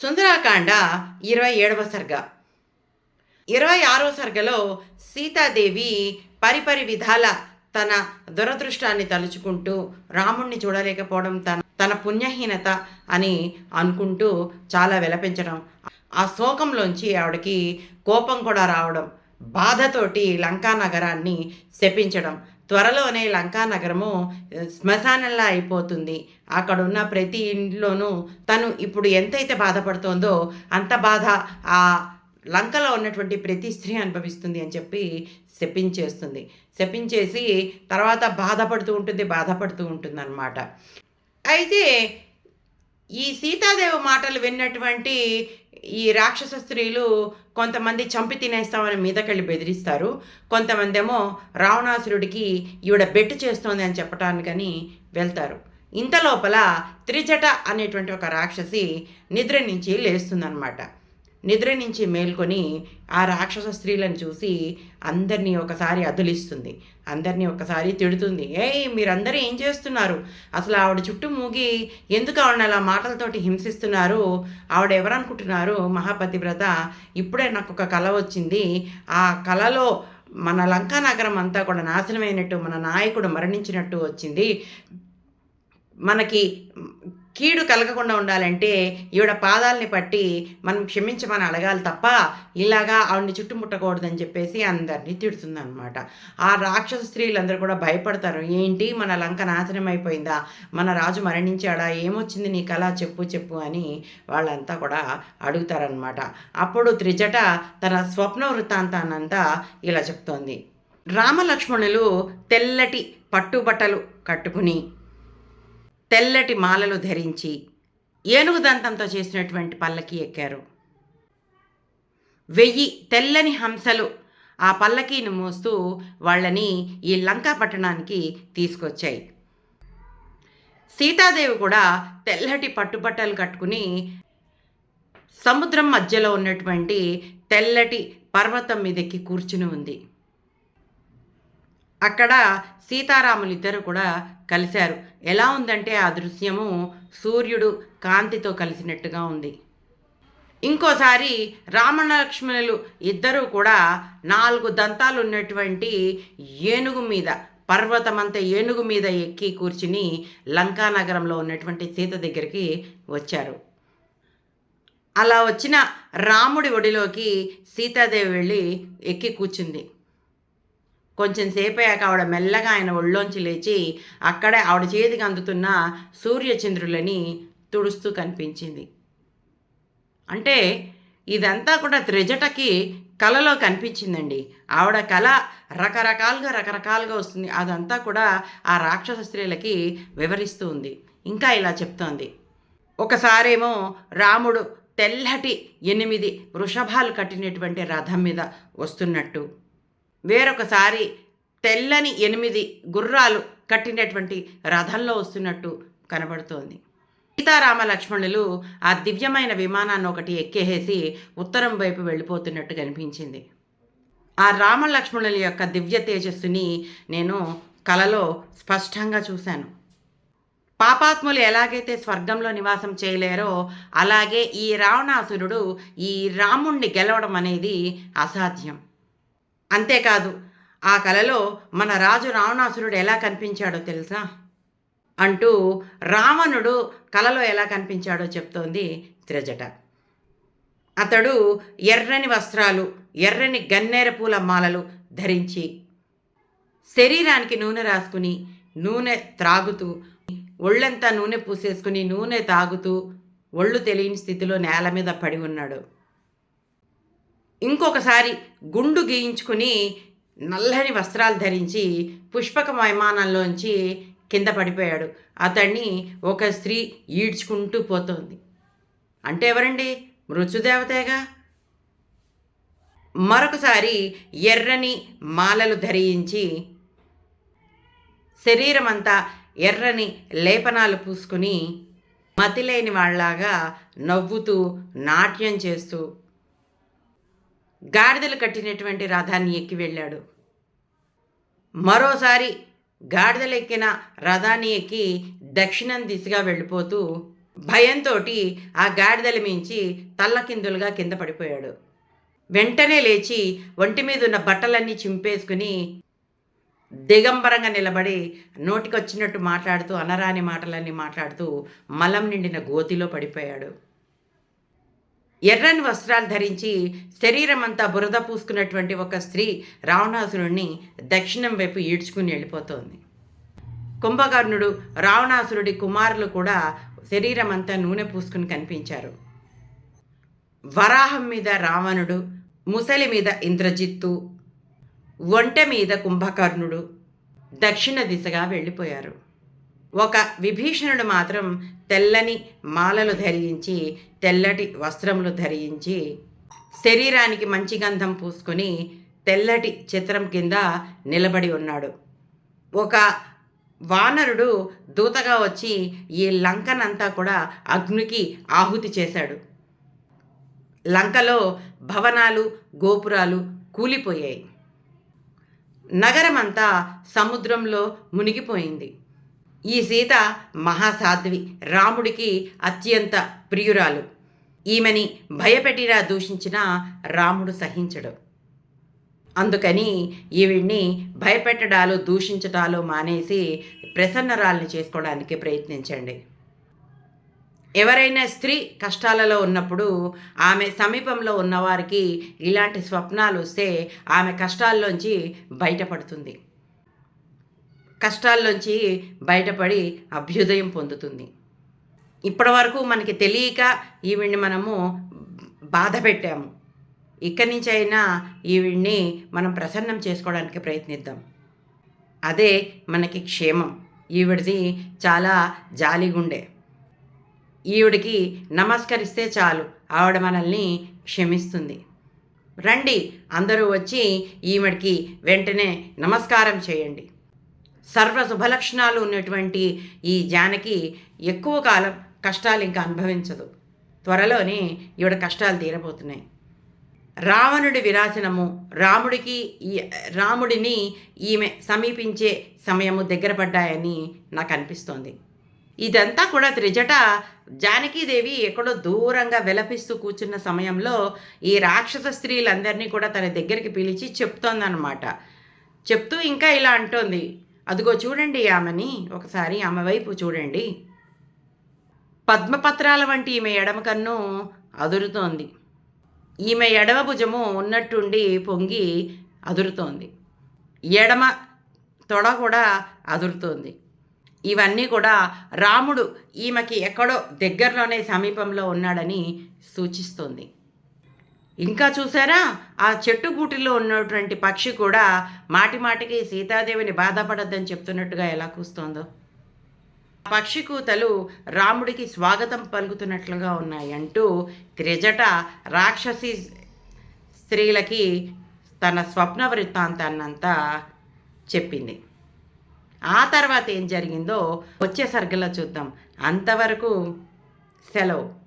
సుందరాకాండ ఇరవై ఏడవ సర్గ. ఇరవై ఆరో సర్గలో సీతాదేవి పరిపరి విధాల తన దురదృష్టాన్ని తలుచుకుంటూ రాముణ్ణి చూడలేకపోవడం తన తన పుణ్యహీనత అని అనుకుంటూ చాలా విలపించడం ఆ శోకంలోంచి ఆవిడకి కోపం కూడా రావడం బాధతోటి లంకా నగరాన్ని శపించడం త్వరలోనే లంకా నగరము శ్మశానంలా అయిపోతుంది. అక్కడున్న ప్రతి ఇంట్లోనూ తను ఇప్పుడు ఎంతైతే బాధపడుతోందో అంత బాధ ఆ లంకలో ఉన్నటువంటి ప్రతి స్త్రీ అనుభవిస్తుంది అని చెప్పి శపించేస్తుంది. శపించేసి తర్వాత బాధపడుతూ ఉంటుంది బాధపడుతూ ఉంటుంది అనమాట అయితే ఈ సీతాదేవి మాటలు విన్నటువంటి ఈ రాక్షస స్త్రీలు కొంతమంది చంపి తినేస్తామని మీదకెళ్ళి బెదిరిస్తారు. కొంతమంది ఏమో రావణాసురుడికి ఈవిడ బెట్టు చేస్తోంది అని చెప్పటానికని వెళ్తారు. ఇంత లోపల త్రిజట అనేటువంటి ఒక రాక్షసి నిద్ర నుంచి లేస్తుందన్నమాట. నిద్ర నుంచి మేల్కొని ఆ రాక్షస స్త్రీలను చూసి అందరినీ ఒకసారి అదులిస్తుంది. అందరినీ ఒకసారి తిడుతుంది. ఏయ్ మీరందరూ ఏం చేస్తున్నారు? అసలు ఆవిడ చుట్టూ మూగి ఎందుకు ఆవిడని అలా మాటలతోటి హింసిస్తున్నారు? ఆవిడ ఎవరనుకుంటున్నారు? మహాపతివ్రత ఇప్పుడే నాకు ఒక కళ వచ్చింది. ఆ కళలో మన లంకా నగరం అంతా కూడా నాశనమైనట్టు మన నాయకుడు మరణించినట్టు వచ్చింది. మనకి కీడు కలగకుండా ఉండాలంటే ఈవిడ పాదాలని పట్టి మనం క్షమించమని అడగాలి తప్ప ఇలాగా ఆవిడని చుట్టుముట్టకూడదని చెప్పేసి అందరినీ తిడుతుంది అనమాట ఆ రాక్షస స్త్రీలందరూ కూడా భయపడతారు. ఏంటి? మన లంక నాశనం అయిపోయిందా? మన రాజు మరణించాడా? ఏమొచ్చింది నీ కళ చెప్పు చెప్పు అని వాళ్ళంతా కూడా అడుగుతారనమాట అప్పుడు త్రిజట తన స్వప్న వృత్తాంతానంతా ఇలా చెప్తోంది. రామలక్ష్మణులు తెల్లటి పట్టుబట్టలు కట్టుకుని తెల్లటి మాలలు ధరించి ఏనుగు దంతంతో చేసినటువంటి పల్లకి ఎక్కారు. వెయ్యి తెల్లని హంసలు ఆ పల్లకీని మోస్తూ వాళ్ళని ఈ లంకా పట్టణానికి తీసుకొచ్చాయి. సీతాదేవి కూడా తెల్లటి పట్టుబట్టలు కట్టుకుని సముద్రం మధ్యలో ఉన్నటువంటి తెల్లటి పర్వతం మీదెక్కి కూర్చుని ఉంది. అక్కడ సీతారాములు ఇద్దరు కూడా కలిశారు. ఎలా ఉందంటే ఆ దృశ్యము సూర్యుడు కాంతితో కలిసినట్టుగా ఉంది. ఇంకోసారి రామలక్ష్మణులు ఇద్దరూ కూడా నాలుగు దంతాలు ఉన్నటువంటి ఏనుగు మీద పర్వతమంత ఏనుగు మీద ఎక్కి కూర్చుని లంకా నగరంలో ఉన్నటువంటి సీత దగ్గరికి వచ్చారు. అలా వచ్చిన రాముడి ఒడిలోకి సీతాదేవి వెళ్ళి ఎక్కి కూర్చుంది. కొంచెం సేపయ్యాక ఆవిడ మెల్లగా ఆయన ఒళ్ళోంచి లేచి అక్కడే ఆవిడ చేతికి అందుతున్న సూర్యచంద్రులని తుడుస్తూ కనిపించింది. అంటే ఇదంతా కూడా త్రిజటకి కళలో కనిపించిందండి. ఆవిడ కళ రకరకాలుగా రకరకాలుగా వస్తుంది. అదంతా కూడా ఆ రాక్షస స్త్రీలకి వివరిస్తూ ఉంది. ఇంకా ఇలా చెప్తోంది. ఒకసారేమో రాముడు తెల్లటి ఎనిమిది వృషభాలు కట్టినటువంటి రథం మీద వస్తున్నట్టు వేరొకసారి తెల్లని ఎనిమిది గుర్రాలు కట్టినటువంటి రథంలో వస్తున్నట్టు కనబడుతోంది. సీతారామ లక్ష్మణులు ఆ దివ్యమైన విమానాన్ని ఒకటి ఎక్కేసి ఉత్తరం వైపు వెళ్ళిపోతున్నట్టు కనిపించింది. ఆ రామ లక్ష్మణుల యొక్క దివ్య తేజస్సుని నేను కలలో స్పష్టంగా చూశాను. పాపాత్ములు ఎలాగైతే స్వర్గంలో నివాసం చేయలేరో అలాగే ఈ రావణాసురుడు ఈ రాముణ్ణి గెలవడం అనేది అసాధ్యం. అంతేకాదు ఆ కలలో మన రాజు రావణాసురుడు ఎలా కనిపించాడో తెలుసా? అంటూ రావణుడు కలలో ఎలా కనిపించాడో చెప్తోంది త్రిజట. అతడు ఎర్రని వస్త్రాలు ఎర్రని గన్నేర పూల మాలలు ధరించి శరీరానికి నూనె రాసుకుని నూనె త్రాగుతూ ఒళ్ళంతా నూనె పూసేసుకుని నూనె తాగుతూ ఒళ్ళు తెలియని స్థితిలో నేల మీద పడి ఉన్నాడు. ఇంకొకసారి గుండు గీయించుకుని నల్లని వస్త్రాలు ధరించి పుష్పక విమానంలోంచి కింద పడిపోయాడు. అతన్ని ఒక స్త్రీ ఈడ్చుకుంటూ పోతోంది. అంటే ఎవరండి? మృత్యుదేవతేగా? మరొకసారి ఎర్రని మాలలు ధరించి శరీరం అంతా ఎర్రని లేపనాలు పూసుకుని మతిలేని వాళ్ళలాగా నవ్వుతూ నాట్యం చేస్తూ గాడిదలు కట్టినటువంటి రథాన్ని ఎక్కి వెళ్ళాడు. మరోసారి గాడిదలు ఎక్కిన రథాన్ని ఎక్కి దక్షిణం దిశగా వెళ్ళిపోతూ భయంతో ఆ గాడిదల మించి తల్లకిందులుగా కింద పడిపోయాడు. వెంటనే లేచి ఒంటి మీద ఉన్న బట్టలన్నీ చింపేసుకుని దిగంబరంగా నిలబడి నోటికొచ్చినట్టు మాట్లాడుతూ అనరాని మాటలన్నీ మాట్లాడుతూ మలం నిండిన గోతిలో పడిపోయాడు. ఎర్రని వస్త్రాలు ధరించి శరీరం అంతా బురద పూసుకున్నటువంటి ఒక స్త్రీ రావణాసురుణ్ణి దక్షిణం వైపు ఈడ్చుకుని వెళ్ళిపోతోంది. కుంభకర్ణుడు రావణాసురుడి కుమారులు కూడా శరీరం అంతా నూనె పూసుకుని కనిపించారు. వరాహం మీద రావణుడు ముసలి మీద ఇంద్రజిత్తు ఒంటె మీద కుంభకర్ణుడు దక్షిణ దిశగా వెళ్ళిపోయారు. ఒక విభీషణుడు మాత్రం తెల్లని మాలలు ధరించి తెల్లటి వస్త్రములు ధరించి శరీరానికి మంచి గంధం పూసుకొని తెల్లటి చిత్రం కింద నిలబడి ఉన్నాడు. ఒక వానరుడు దూతగా వచ్చి ఈ లంకనంతా కూడా అగ్నికి ఆహుతి చేశాడు. లంకలో భవనాలు గోపురాలు కూలిపోయాయి. నగరమంతా సముద్రంలో మునిగిపోయింది. ఈ సీత మహాసాధ్వి రాముడికి అత్యంత ప్రియురాలు. ఈమెని భయపెట్టిరా దూషించిన రాముడు సహించడు. అందుకని ఈవిడ్ని భయపెట్టడాలు దూషించటాలు మానేసి ప్రసన్నరాల్ని చేసుకోవడానికి ప్రయత్నించండి. ఎవరైనా స్త్రీ కష్టాలలో ఉన్నప్పుడు ఆమె సమీపంలో ఉన్నవారికి ఇలాంటి స్వప్నాలు వస్తే ఆమె కష్టాల్లోంచి బయటపడుతుంది. కష్టాల్లోంచి బయటపడి అభ్యుదయం పొందుతుంది. ఇప్పటి వరకు మనకి తెలియక ఈవిడ్ని మనము బాధ పెట్టాము. ఇక్కడి నుంచి అయినా ఈవిడ్ని మనం ప్రసన్నం చేసుకోవడానికి ప్రయత్నిద్దాం. అదే మనకి క్షేమం. ఈవిడిది చాలా జాలిగుండే ఈవిడికి నమస్కరిస్తే చాలు. ఆవిడ మనల్ని క్షమిస్తుంది. రండి అందరూ వచ్చి ఈవిడికి వెంటనే నమస్కారం చేయండి. సర్వ శుభలక్షణాలు ఉన్నటువంటి ఈ జానకి ఎక్కువ కాలం కష్టాలు ఇంకా అనుభవించదు. త్వరలోనే ఈవిడ కష్టాలు తీరబోతున్నాయి. రావణుడి విరాచనము రాముడికి ఈ రాముడిని ఈమె సమీపించే సమయము దగ్గర పడ్డాయని నాకు అనిపిస్తోంది. ఇదంతా కూడా త్రిజట జానకీదేవి ఎక్కడో దూరంగా విలపిస్తూ కూర్చున్న సమయంలో ఈ రాక్షస స్త్రీలందరినీ కూడా తన దగ్గరికి పిలిచి చెప్తోందనమాట చెప్తూ ఇంకా ఇలా అంటోంది. అదిగో చూడండి ఆమెని ఒకసారి ఆమె వైపు చూడండి. పద్మపత్రాల వంటి ఈమె ఎడమ కన్ను అదురుతోంది. ఈమె ఎడమ భుజము ఉన్నట్టుండి పొంగి అదురుతోంది. ఎడమ తొడ కూడా అదురుతోంది. ఇవన్నీ కూడా రాముడు ఈమెకి ఎక్కడో దగ్గరలోనే సమీపంలో ఉన్నాడని సూచిస్తుంది. ఇంకా చూసారా? ఆ చెట్టు గూటిలో ఉన్నటువంటి పక్షి కూడా మాటి మాటికి సీతాదేవిని బాధపడద్దని చెప్తున్నట్టుగా ఎలా కూస్తోందో. పక్షి కూతలు రాముడికి స్వాగతం పలుకుతున్నట్లుగా ఉన్నాయి అంటూ త్రిజట రాక్షసి స్త్రీలకి తన స్వప్న వృత్తాంతాన్నంతా చెప్పింది. ఆ తర్వాత ఏం జరిగిందో వచ్చే సర్గలో చూద్దాం. అంతవరకు సెలవు.